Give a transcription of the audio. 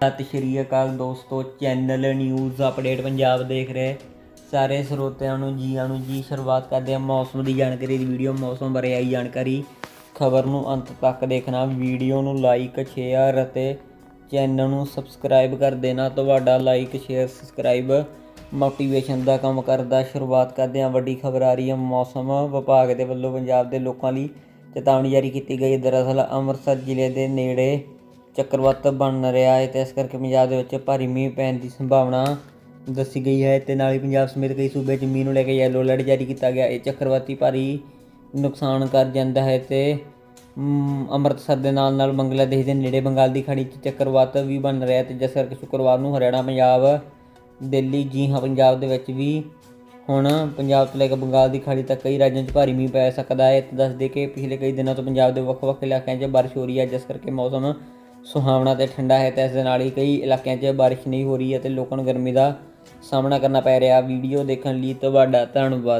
ਸਤਿ ਸ਼੍ਰੀ ਅਕਾਲ ਦੋਸਤੋ channel news update Punjab ਦੇਖ ਰਹੇ। ਸਾਰੇ ਸਰੋਤਿਆਂ ਨੂੰ ਜੀ ਆਇਆਂ ਨੂੰ ਜੀ ਸ਼ੁਰੂਆਤ ਕਰਦੇ ਹਾਂ ਮੌਸਮ ਦੀ ਜਾਣਕਾਰੀ ਦੀ ਵੀਡੀਓ ਮੌਸਮ ਬਾਰੇ ਆਈ ਜਾਣਕਾਰੀ। ਖਬਰ ਨੂੰ ਅੰਤ ਤੱਕ ਦੇਖਣਾ ਵੀਡੀਓ ਨੂੰ ਲਾਈਕ ਸ਼ੇਅਰ ਅਤੇ ਚੈਨਲ ਨੂੰ ਸਬਸਕ੍ਰਾਈਬ ਕਰ ਦੇਣਾ। ਤੁਹਾਡਾ ਲਾਈਕ ਸ਼ੇਅਰ ਸਬਸਕ੍ਰਾਈਬ ਮੋਟੀਵੇਸ਼ਨ ਦਾ ਕੰਮ ਕਰਦਾ। ਸ਼ੁਰੂਆਤ ਕਰਦੇ ਹਾਂ ਵੱਡੀ ਖਬਰ ਆ ਰਹੀ ਹੈ ਮੌਸਮ ਵਿਭਾਗ ਦੇ ਵੱਲੋਂ ਪੰਜਾਬ ਦੇ ਲੋਕਾਂ ਲਈ ਚੇਤਾਵਨੀ ਜਾਰੀ ਕੀਤੀ ਗਈ। ਦਰਅਸਲ ਅੰਮ੍ਰਿਤਸਰ ਜ਼ਿਲ੍ਹੇ ਦੇ ਨੇੜੇ ਚੱਕਰਵਾਤ ਬਣ ਰਿਹਾ ਹੈ ਤੇ ਇਸ ਕਰਕੇ ਪੰਜਾਬ ਦੇ ਵਿੱਚ ਭਾਰੀ ਮੀਂਹ ਪੈਣ ਦੀ ਸੰਭਾਵਨਾ ਦੱਸੀ ਗਈ ਹੈ ਤੇ ਨਾਲ ਹੀ ਪੰਜਾਬ ਸਮੇਤ ਕਈ ਸੂਬਿਆਂ 'ਚ ਮੀਂਹ ਨੂੰ ਲੈ ਕੇ ਯੈਲੋ ਅਲਰਟ ਜਾਰੀ ਕੀਤਾ ਗਿਆ ਇਹ ਚੱਕਰਵਾਤੀ ਭਾਰੀ ਨੁਕਸਾਨ ਕਰ ਜਾਂਦਾ ਹੈ ਤੇ ਅੰਮ੍ਰਿਤਸਰ ਦੇ ਨਾਲ ਨਾਲ ਬੰਗਲਾਦੇਸ਼ ਦੇ ਨੇੜੇ ਬੰਗਾਲ ਦੀ ਖਾੜੀ 'ਚ ਚੱਕਰਵਾਤ ਵੀ ਬਣ ਰਿਹਾ ਤੇ ਜਿਸ ਕਰਕੇ ਸ਼ੁੱਕਰਵਾਰ ਨੂੰ ਹਰਿਆਣਾ, ਪੰਜਾਬ, ਦਿੱਲੀ, ਜੀ ਹਾਂ, ਪੰਜਾਬ ਦੇ ਵਿੱਚ ਵੀ ਹੁਣ ਪੰਜਾਬ ਤੋਂ ਲੈ ਕੇ ਬੰਗਾਲ ਦੀ ਖਾੜੀ ਤੱਕ ਕਈ ਰਾਜਾਂ 'ਚ ਭਾਰੀ ਮੀਂਹ ਪੈ ਸਕਦਾ ਹੈ। ਤੇ ਦੱਸਦੇ ਕਿ ਪਿਛਲੇ ਕਈ ਦਿਨਾਂ ਤੋਂ ਪੰਜਾਬ ਦੇ ਵੱਖ-ਵੱਖ ਇਲਾਕਿਆਂ 'ਚ ਬਾਰਿਸ਼ ਹੋ ਰਹੀ ਹੈ, ਜਿਸ ਕਰਕੇ ਮੌਸਮ ਸੁਹਾਵਣਾ ਤੇ ਠੰਡਾ ਹੈ ਤੇ ਇਸ ਦੇ ਨਾਲ ਹੀ ਕਈ ਇਲਾਕਿਆਂ 'ਚ ਬਾਰਿਸ਼ ਨਹੀਂ ਹੋ ਰਹੀ ਹੈ ਤੇ ਲੋਕਾਂ ਨੂੰ ਗਰਮੀ ਦਾ ਸਾਹਮਣਾ ਕਰਨਾ ਪੈ ਰਿਹਾ। ਵੀਡੀਓ ਦੇਖਣ ਲਈ ਤੁਹਾਡਾ ਧੰਨਵਾਦ।